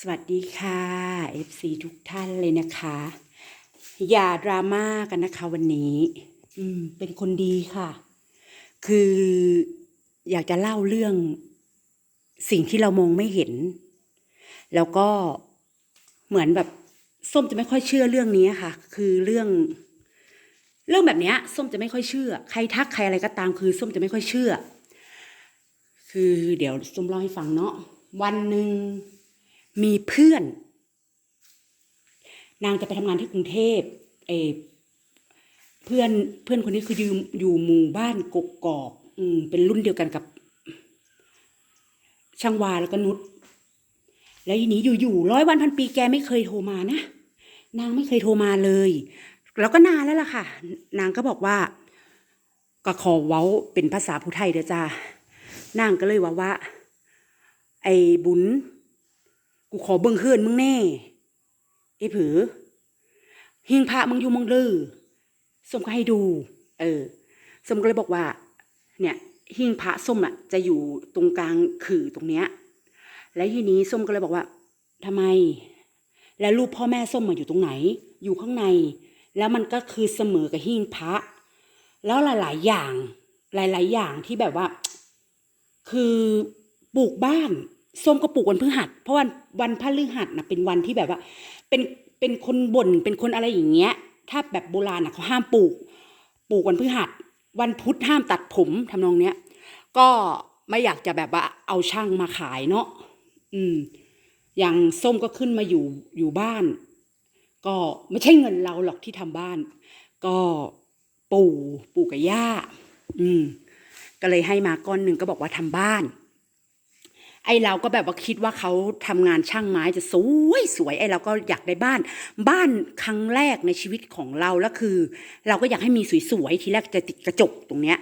สวัสดีค่ะ FC ทุกท่านเลยนะคะ อย่าดราม่ากันนะคะวันนี้ อืม เป็นคนดีค่ะ คืออยากจะเล่าเรื่อง สิ่งที่เรามองไม่เห็น แล้วก็เหมือนแบบส้มจะไม่ค่อยเชื่อเรื่องนี้ค่ะ คือเรื่อง เรื่องแบบนี้ส้มจะไม่ค่อยเชื่อ ใครทักใครอะไรก็ตามคือ ส้มจะไม่ค่อยเชื่อ คือเดี๋ยวส้มเล่าให้ฟังเนาะวันหนึ่ง มีเพื่อน นางจะไปทำงานที่กรุงเทพเอเพื่อนเพื่อนคนนี้คืออยู่อยู่หมู่บ้านกกกอกอืมเป็นรุ่นเดียวกันกับ ช่างวาแล้วก็นุชแล้วทีนี้อยู่ๆร้อยวันพันปีแกไม่เคยโทรมานะนางไม่เคยโทรมาเลย แล้วก็นานแล้วล่ะค่ะ นางก็บอกว่า ก็ขอเว้าเป็นภาษาผู้ไทยเด้อจ้านางก็เลยว่าว่า ไอ้บุญ กูขอเบิ่งเฮือนมึงแน่ไอ้ผือหิงพระมึงอยู่มึงลือส้มก็ให้ดู เออส้มก็เลยบอกว่า เนี่ยหิงพระส้มอะ จะอยู่ตรงกลางขื่อตรงเนี้ย แล้วทีนี้ส้มก็เลยบอกว่าทำไม แล้วรูปพ่อแม่ส้มมาอยู่ตรงไหน อยู่ข้างใน แล้วมันก็คือเสมอกับหิ้งพระ แล้วหลาย ๆ อย่าง หลาย ๆ อย่างที่แบบว่า คือปลูกบ้าน ส้มก็ปลูกวันพฤหัส เพราะวันวันพฤหัสนะเป็นวันที่แบบว่า เป็นเป็นคนบ่นเป็นคนอะไรอย่างเงี้ย ถ้าแบบโบราณนะเขาห้ามปลูก ปลูกวันพฤหัส วันพุธห้ามตัดผมทำนองเนี้ย ก็ไม่อยากจะแบบว่าเอาช่างมาขายเนาะอืม อย่างส้มก็ขึ้นมาอยู่อยู่บ้าน ก็ไม่ใช่เงินเราหรอกที่ทำบ้าน ก็ปู่ปู่กับย่าอืม ก็เลยให้มาก้อนหนึ่งก็บอกว่าทำบ้าน ไอเราก็แบบว่าคิดว่าเขาทำงานช่างไม้จะสวยสวยไอเราก็อยากได้บ้าน บ้านครั้งแรกในชีวิตของเราแล้วคือ เราก็อยากให้มีสวยๆทีแรกจะติดกระจกตรงเนี้ย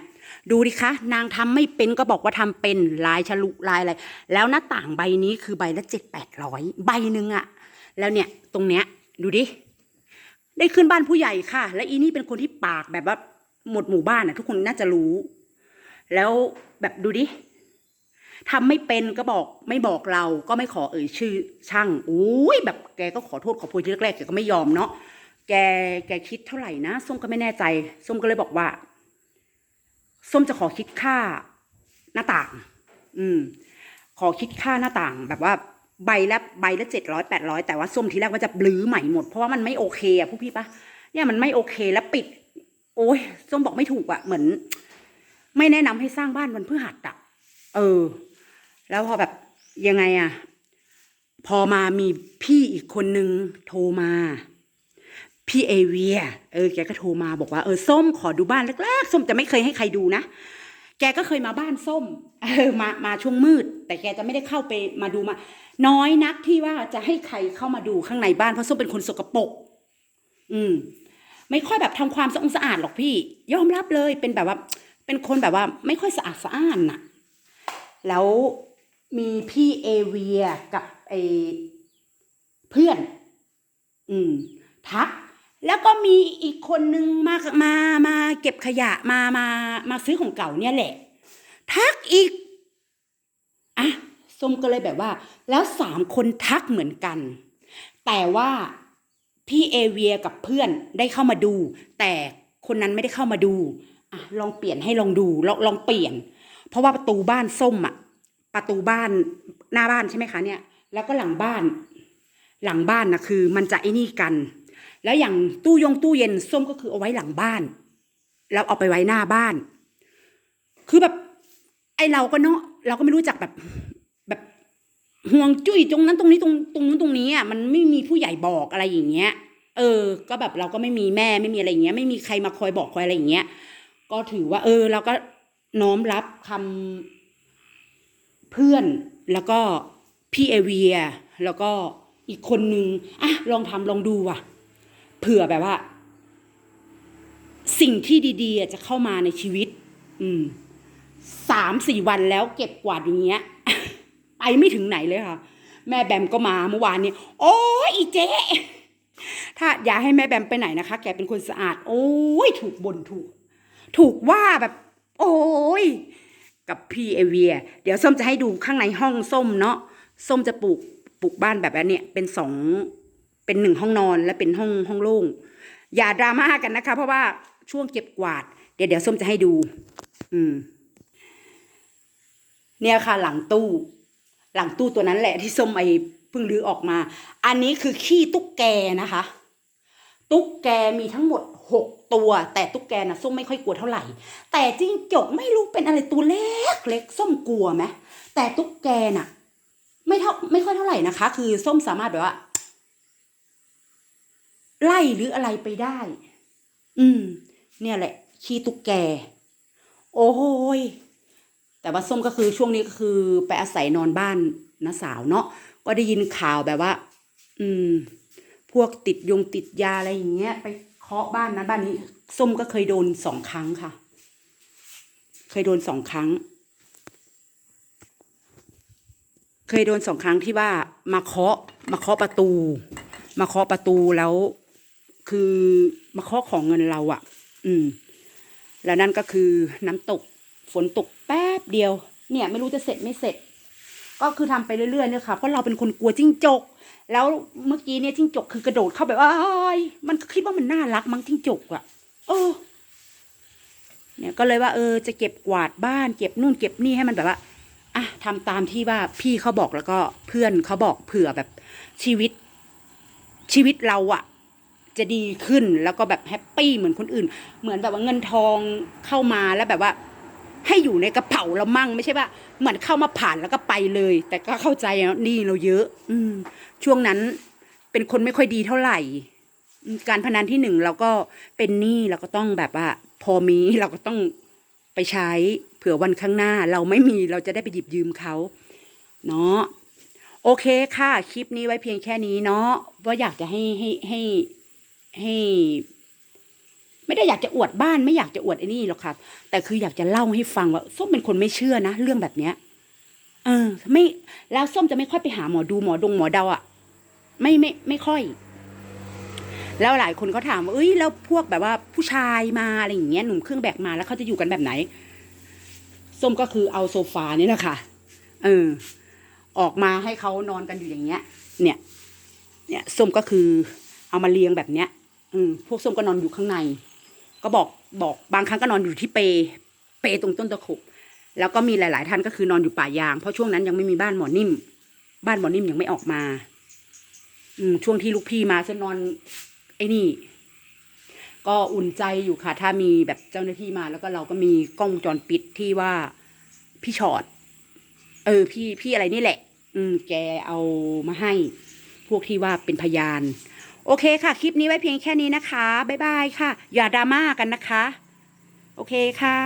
ดูดิคะ นางทำไม่เป็นก็บอกว่าทำเป็นลายฉลุลายอะไรแล้วหน้าต่างใบนี้คือใบละเจ็ดแปดร้อยใบหนึ่งอะแล้วเนี่ยตรงเนี้ยดูดิได้ขึ้นบ้านผู้ใหญ่ค่ะ และอีนี่เป็นคนที่ปากแบบว่าหมดหมู่บ้านอะทุกคนน่าจะรู้ แล้วแบบดูดิ ทำไม่เป็นก็บอกไม่บอกเราก็ไม่ขอเอ่ยชื่อช่างอุ้ยแบบแกก็ขอโทษขอโพยทีแรกๆแกก็ไม่ยอมเนาะแกแกคิดเท่าไหร่นะส้มก็ไม่แน่ใจส้มก็เลยบอกว่า ส้มจะขอคิดค่าหน้าต่าง อืม ขอคิดค่าหน้าต่างแบบว่าใบละใบละเจ็ดร้อยแปดร้อยแต่ว่าส้มทีแรกว่าจะบลื้อใหม่หมดเพราะว่ามันไม่โอเคอะพวกพี่ปะเนี่ยมันไม่โอเคแล้วปิด โอ้ยส้มบอกไม่ถูกอะเหมือน ไม่แนะนำให้สร้างบ้านวันพฤหัสอะ เออ แล้วพอแบบยังไงอะพอมามีพี่อีกคนนึงโทรมา พี่เอเวีย เออ แกก็โทรมาบอกว่าเออส้มขอดูบ้านแรกๆส้มจะไม่เคยให้ใครดูนะแกก็เคยมาบ้านส้ม เออมามาช่วงมืด แต่แกจะไม่ได้เข้าไปมาดูมา น้อยนักที่ว่าจะให้ใครเข้ามาดูข้างในบ้านเพราะส้มเป็นคนสกปรกอืม ไม่ค่อยแบบทำความสะอาดสะอาดหรอกพี่ ยอมรับเลยเป็นแบบว่า เป็นคนแบบว่า ไม่ค่อยสะอาดสะอ้านน่ะ แล้วมีพี่เอเวียกับไอเพื่อน อืม ทัก แล้วก็มีอีกคนนึงมามามาเก็บขยะมามามาซื้อของเก่าเนี่ยแหละ ทักอีกอะส้มก็เลยแบบว่า แล้วสามคนทักเหมือนกัน แต่ว่าพี่เอเวียกับเพื่อนได้เข้ามาดู แต่คนนั้นไม่ได้เข้ามาดูอะลองเปลี่ยนให้ลองดูลองลองเปลี่ยน เพราะว่าประตูบ้านส้มอะประตูบ้านหน้าบ้านใช่ไหมคะเนี่ย แล้วก็หลังบ้าน หลังบ้านนะคือ มันจะไอ้นี่กัน แล้วอย่างตู้ยงตู้เย็นส้มก็คือเอาไว้หลังบ้านแล้วเอาไปไว้หน้าบ้าน คือแบบ ไอเราก็เนาะเราก็ไม่รู้จักแบบแบบห่วงจุ้ยตรงนั้นตรงนี้ตรงตรงนู้นตรงนี้อะมันไม่มีผู้ใหญ่บอกอะไรอย่างเงี้ย เออ ก็แบบเราก็ไม่มีแม่ไม่มีอะไรอย่างเงี้ย ไม่มีใครมาคอยบอกคอยอะไรอย่างเงี้ย ก็ถือว่า เออ เราก็ น้อมรับคำเพื่อนแล้วก็พี่เอเวีย แล้วก็อีกคนนึงอะลองทำลองดูว่ะ เผื่อแบบว่า สิ่งที่ดีๆจะเข้ามาในชีวิต อืมสามสี่วันแล้วเก็บกวาดอย่างเงี้ย ไปไม่ถึงไหนเลยค่ะ แม่แบมก็มาเมื่อวานนี้ โอ้ยอีเจ๊ถ้าอย่าให้แม่แบมไปไหนนะคะ แกเป็นคนสะอาด โอ้ยถูกบ่นถูก ถูกว่าแบบ โอ้ยกับพี่เอเวีย เดี๋ยวส้มจะให้ดูข้างในห้องส้มเนาะส้มจะปลูกปลูกบ้านแบบนี้เป็นสองเป็นหนึ่งห้องนอนและเป็นห้องห้องโล่งอย่าดราม่ากันนะคะ เพราะว่าช่วงเก็บกวาด เดี๋ยวเดี๋ยวส้มจะให้ดู อืม เนี่ยค่ะ หลังตู้ หลังตู้ตัวนั้นแหละที่ส้มไอเพิ่งรื้อออกมา อันนี้คือขี้ตุ๊กแกนะคะ ตุ๊กแกมีทั้งหมด หกตัว แต่ตุ๊กแกน่ะส้มไม่ค่อยกลัวเท่าไหร่ แต่จิ้งจกไม่รู้เป็นอะไรตัวเล็กเล็กส้มกลัวไหมแต่ตุ๊กแกน่ะ ไม่เท่าไม่ค่อยเท่าไหร่นะคะ คือส้มสามารถแบบว่า ไล่หรืออะไรไปได้ อืม เนี่ยแหละ ขี้ตุ๊กแก โอ้โหยแต่ว่าส้มก็คือช่วงนี้ก็คือไปอาศัยนอนบ้านนะสาวเนาะก็ได้ยินข่าวแบบว่า อืม พวกติดยงติดยาอะไรอย่างเงี้ยไป เคาะบ้านนั้นบ้านนี้ส้มก็เคยโดนสองครั้งค่ะ เคยโดนสองครั้ง เคยโดนสองครั้งที่ว่ามาเคาะมาเคาะประตู มาเคาะประตูแล้ว คือมาเคาะของเงินเราอะ่ะ อืม แล้วนั่นก็คือน้ำตกฝนตกแป๊บเดียว เนี่ย ไม่รู้จะเสร็จไม่เสร็จ ก็คือทำไปเรื่อยๆเนี่ยค่ะเพราะเราเป็นคนกลัวจิ้งจก แล้วเมื่อกี้เนี่ยจิ้งจกคือกระโดดเข้าแบบว่ามันคิดว่ามันน่ารักมั้งจิ้งจกอะ่ะเออเนี่ยก็เลยว่าเออจะเก็บกวาดบ้านเก็บนู่นเก็บนี่ให้มันแบบว่าอะทำตามที่ว่าพี่เขาบอกแล้วก็เพื่อนเขาบอกเผื่อแบบชีวิต ชีวิตเราอะจะดีขึ้นแล้วก็แบบแฮปปี้เหมือนคนอื่น เหมือนแบบว่าเงินทองเข้ามาแล้วแบบว่า ให้อยู่ในกระเป๋าเรามั่งไม่ใช่ว่าเหมือนเข้ามาผ่านแล้วก็ไปเลย แต่ก็เข้าใจนะหนี่เราเยอะ อืม ช่วงนั้นเป็นคนไม่ค่อยดีเท่าไหร่ การพนันที่หนึ่งเราก็เป็นหนี้เราก็ต้องแบบว่า พอมีเราก็ต้องไปใช้เผื่อวันข้างหน้า เราไม่มีเราจะได้ไปหยิบยืมเขาเนาะโอเคค่ะ คลิปนี้ไว้เพียงแค่นี้เนาะว่าอยากจะให้ให้ให้ให้ ไม่ได้อยากจะอวดบ้านไม่อยากจะอวดไอ้นี่หรอกค่ะ แต่คืออยากจะเล่าให้ฟังว่าส้มเป็นคนไม่เชื่อนะเรื่องแบบเนี้ย เออ ไม่แล้วส้มจะไม่ค่อยไปหาหมอดูหมอดงหมอเดาอะไม่ไม่ไม่ค่อย แล้วหลายคนเขาถามว่าเอ้ยแล้วพวกแบบว่าผู้ชายมาอะไรอย่างเงี้ยหนุ่มเครื่องแบบมาแล้วเขาจะอยู่กันแบบไหนส้มก็คือเอาโซฟานี่แหละค่ะเออ ออกมาให้เขานอนกันอยู่อย่างเงี้ย เนี่ย เนี่ยส้มก็คือเอามาเรียงแบบเนี้ยอืมพวกส้มก็นอนอยู่ข้างใน ก็บอกบอกบางครั้งก็นอนอยู่ที่เปเปตรงต้นตะขบแล้วก็มีหลาย ๆ ท่านก็คือนอนอยู่ป่ายาง เพราะช่วงนั้นยังไม่มีบ้านหมอนิ่ม บ้านหมอนิ่มยังไม่ออกมา อืมช่วงที่ลูกพี่มาจะนอนไอ้นี่ ก็อุ่นใจอยู่ค่ะ ถ้ามีแบบเจ้าหน้าที่มา แล้วก็เราก็มีกล้องวงจรปิดที่ว่าพี่ชอดเออ พี่พี่อะไรนี่แหละ อืม แกเอามาให้ พวกที่ว่าเป็นพยาน โอเคค่ะ คลิปนี้ไว้เพียงแค่นี้นะคะ บ๊ายบายค่ะ อย่าดราม่ากันนะคะ โอเคค่ะ